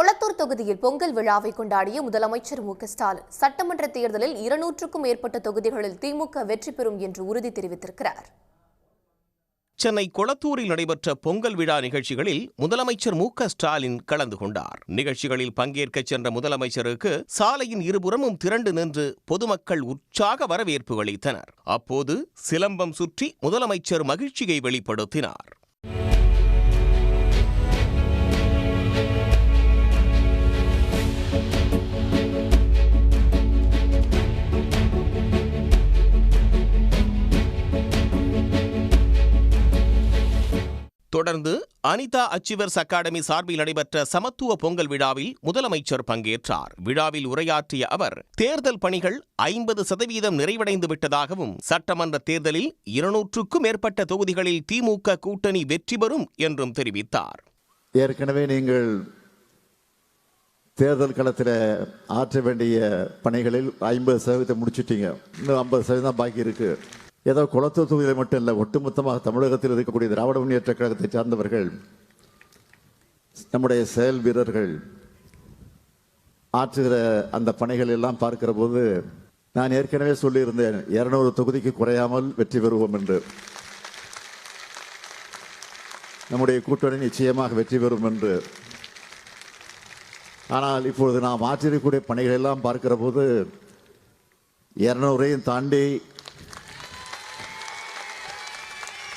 கொளத்தூர் தொகுதியில் பொங்கல் விழாவை கொண்டாடிய முதலமைச்சர் மு ஸ்டாலின் சட்டமன்ற தேர்தலில் இருநூற்றுக்கும் மேற்பட்ட தொகுதிகளில் திமுக வெற்றி பெறும் என்று உறுதி தெரிவித்திருக்கிறார். சென்னை கொளத்தூரில் நடைபெற்ற பொங்கல் விழா நிகழ்ச்சிகளில் முதலமைச்சர் மு ஸ்டாலின் கலந்து கொண்டார். நிகழ்ச்சிகளில் பங்கேற்கச் சென்ற முதலமைச்சருக்கு சாலையின் இருபுறமும் திரண்டு நின்று பொதுமக்கள் உற்சாக வரவேற்பு அளித்தனர். அப்போது சிலம்பம் சுற்றி முதலமைச்சர் மகிழ்ச்சியை வெளிப்படுத்தினார். தொடர்ந்து அனிதா அச்சிவர்ஸ் அகாடமி சார்பில் நடைபெற்ற சமத்துவ பொங்கல் விழாவில் முதலமைச்சர் பங்கேற்றார். விழாவில் உரையாற்றிய அவர் தேர்தல் பணிகள் ஐம்பது சதவீதம் நிறைவடைந்து விட்டதாகவும் சட்டமன்ற தேர்தலில் இருநூற்றுக்கும் மேற்பட்ட தொகுதிகளில் திமுக கூட்டணி வெற்றி பெறும் என்றும் தெரிவித்தார். ஏற்கனவே நீங்கள் தேர்தல் களத்தில் ஆற்ற வேண்டிய பணிகளில் ஐம்பது சதவீதம் முடிச்சிட்டீங்க. இன்னும் ஐம்பது சதவீதம் பாக்கி இருக்கு. ஏதோ குளத்தூர் தொகுதியில் மட்டும் இல்லை ஒட்டுமொத்தமாக தமிழகத்தில் இருக்கக்கூடிய திராவிட முன்னேற்ற கழகத்தை சார்ந்தவர்கள் நம்முடைய செயல் வீரர்கள் ஆற்றுகிற அந்த பணிகள் எல்லாம் பார்க்கிற போது நான் ஏற்கனவே சொல்லியிருந்தேன் இருநூறு தொகுதிக்கு குறையாமல் வெற்றி பெறுவோம் என்று. நம்முடைய கூட்டணி நிச்சயமாக வெற்றி பெறும் என்று. ஆனால் இப்பொழுது நாம் ஆற்றிருக்கக்கூடிய பணிகள் எல்லாம் பார்க்கிற போது இரநூறையும் தாண்டி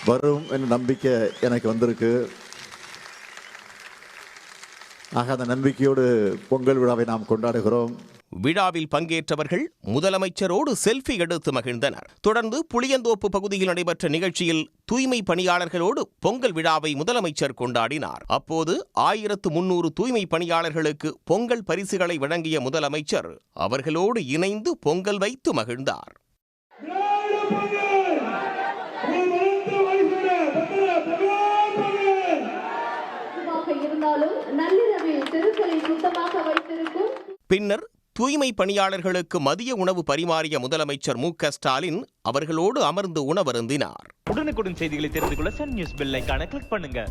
வரும் என்ற நம்பிக்கை எனக்கு வந்திருக்கு. ஆக அந்த நம்பிக்கையோடு பொங்கல் விழாவை நாம் கொண்டாடுகிறோம். விழாவில் பங்கேற்றவர்கள் முதலமைச்சரோடு செல்ஃபி எடுத்து மகிழ்ந்தனர். தொடர்ந்து புளியந்தோப்பு பகுதியில் நடைபெற்ற நிகழ்ச்சியில் தூய்மை பணியாளர்களோடு பொங்கல் விழாவை முதலமைச்சர் கொண்டாடினார். அப்போது ஆயிரத்து முன்னூறு தூய்மை பணியாளர்களுக்கு பொங்கல் பரிசுகளை வழங்கிய முதலமைச்சர் அவர்களோடு இணைந்து பொங்கல் வைத்து மகிழ்ந்தார் சுத்தமாக இருந்தாலும் தெருக்களை சுத்தமாக வைத்திருக்கும். பின்னர் தூய்மை பணியாளர்களுக்கு மதிய உணவு பரிமாறிய முதலமைச்சர் மு க ஸ்டாலின் அவர்களோடு அமர்ந்து உணவருந்தினார். உடனுக்குடன் செய்திகளை தெரிந்து கொள்ள சன் நியூஸ் பெல் ஐகானை கிளிக் பண்ணுங்க.